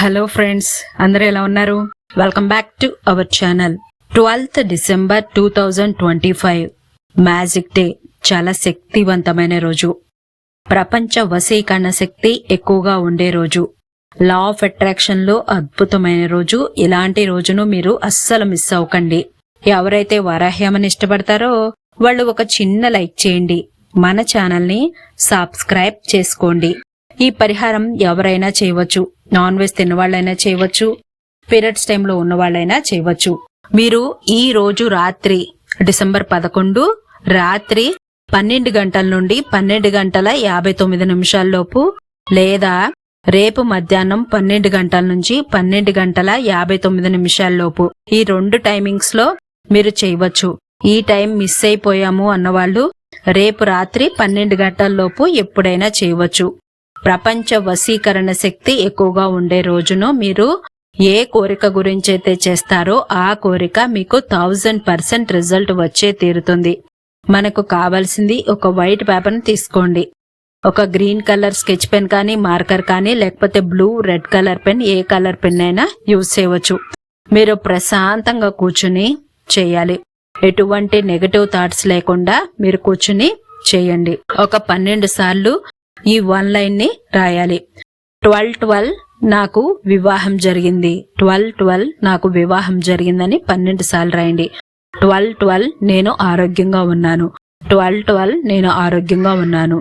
Hello friends అందరూ ఎలా ఉన్నారు? Welcome back to our channel twelfth December two thousand twenty five magic day చాలా శక్తివంతమైన రోజు. ప్రపంచ వశీకరణ శక్తి ఎక్కువగా ఉండే రోజు. లా ఆఫ్ అట్రాక్షన్లో అద్భుతమైన రోజు. ఇలాంటి రోజును మీరు అస్సలు మిస్ అవ్వకండి. ఎవరైతే వరాహ్యమని ఇష్టపడతారో వాళ్ళు ఒక చిన్న లైక్ చేయండి. మన ఛానల్ని సబ్స్క్రైబ్ చేసుకోండి. ఈ పరిహారం ఎవరైనా చేయవచ్చు. నాన్ వెజ్ తిన్నవాళ్ళైనా చేయవచ్చు. పీరియడ్స్ టైంలో ఉన్నవాళ్ళైనా చేయవచ్చు. మీరు ఈ రోజు రాత్రి డిసెంబర్ పదకొండు రాత్రి పన్నెండు గంటల నుండి పన్నెండు గంటల యాభై తొమ్మిది నిమిషాల్లోపు లేదా రేపు మధ్యాహ్నం పన్నెండు గంటల నుంచి పన్నెండు గంటల యాభై తొమ్మిది నిమిషాల్లోపు ఈ రెండు టైమింగ్స్లో మీరు చేయవచ్చు. ఈ టైం మిస్ అయిపోయాము అన్నవాళ్ళు రేపు రాత్రి పన్నెండు గంటల్లోపు ఎప్పుడైనా చేయవచ్చు. ప్రపంచ వశీకరణ శక్తి ఎక్కువగా ఉండే రోజును మీరు ఏ కోరిక గురించి అయితే చేస్తారో ఆ కోరిక మీకు థౌజండ్ పర్సెంట్ రిజల్ట్ వచ్చే తీరుతుంది. మనకు కావాల్సింది ఒక వైట్ పేపర్ని తీసుకోండి. ఒక గ్రీన్ కలర్ స్కెచ్ పెన్ కానీ మార్కర్ కానీ లేకపోతే బ్లూ రెడ్ కలర్ పెన్ ఏ కలర్ పెన్ అయినా యూజ్ చేయవచ్చు. మీరు ప్రశాంతంగా కూర్చుని చేయాలి. ఎటువంటి నెగటివ్ థాట్స్ లేకుండా మీరు కూర్చుని చేయండి. ఒక పన్నెండు సార్లు ఈ వన్ లైన్ని రాయాలి ట్వెల్వ్ ట్వెల్వ్ నాకు వివాహం జరిగింది ట్వెల్వ్ ట్వెల్వ్ నాకు వివాహం జరిగిందని పన్నెండు సార్లు రాయండి ట్వెల్వ్ ట్వెల్వ్ నేను ఆరోగ్యంగా ఉన్నాను ట్వెల్వ్ ట్వెల్వ్ నేను ఆరోగ్యంగా ఉన్నాను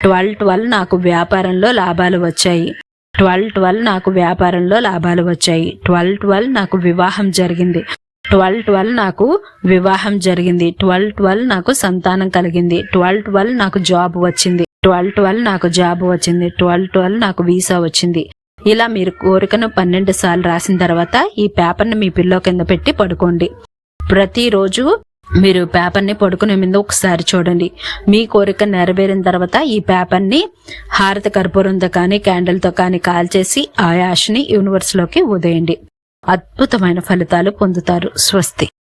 ట్వెల్వ్ ట్వెల్వ్ నాకు వ్యాపారంలో లాభాలు వచ్చాయి ట్వెల్వ్ ట్వెల్వ్ నాకు వ్యాపారంలో లాభాలు వచ్చాయి ట్వెల్వ్ ట్వెల్వ్ నాకు వివాహం జరిగింది ట్వెల్వ్ ట్వెల్వ్ నాకు వివాహం జరిగింది ట్వెల్వ్ ట్వెల్వ్ నాకు సంతానం కలిగింది ట్వెల్వ్ ట్వెల్వ్ నాకు జాబ్ వచ్చింది ట్వెల్వ్ ట్వెల్వ్ నాకు జాబ్ వచ్చింది ట్వెల్వ్ ట్వెల్వ్ నాకు వీసా వచ్చింది. ఇలా మీరు కోరికను పన్నెండు సార్లు రాసిన తర్వాత ఈ పేపర్ని మీ పిల్లో కింద పెట్టి పడుకోండి. ప్రతిరోజు మీరు పేపర్ని పడుకునే ముందు ఒకసారి చూడండి. మీ కోరిక నెరవేరిన తర్వాత ఈ పేపర్ని హారత కర్పూరంతో కానీ క్యాండిల్తో కానీ కాల్చేసి ఆ యాష్ని యూనివర్స్లోకి ఉదయండి అద్భుతమైన ఫలితాలు పొందుతారు. స్వస్తి.